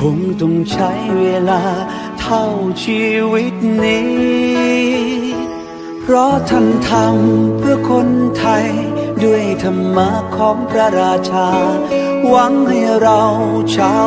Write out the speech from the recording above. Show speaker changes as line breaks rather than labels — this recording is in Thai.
คงต้องใช้เวลาเท่าชีวิตนี้ เพราะท่านทำเพื่อคนไทย ด้วยธรรมะของพระราชา หวังให้เราชาว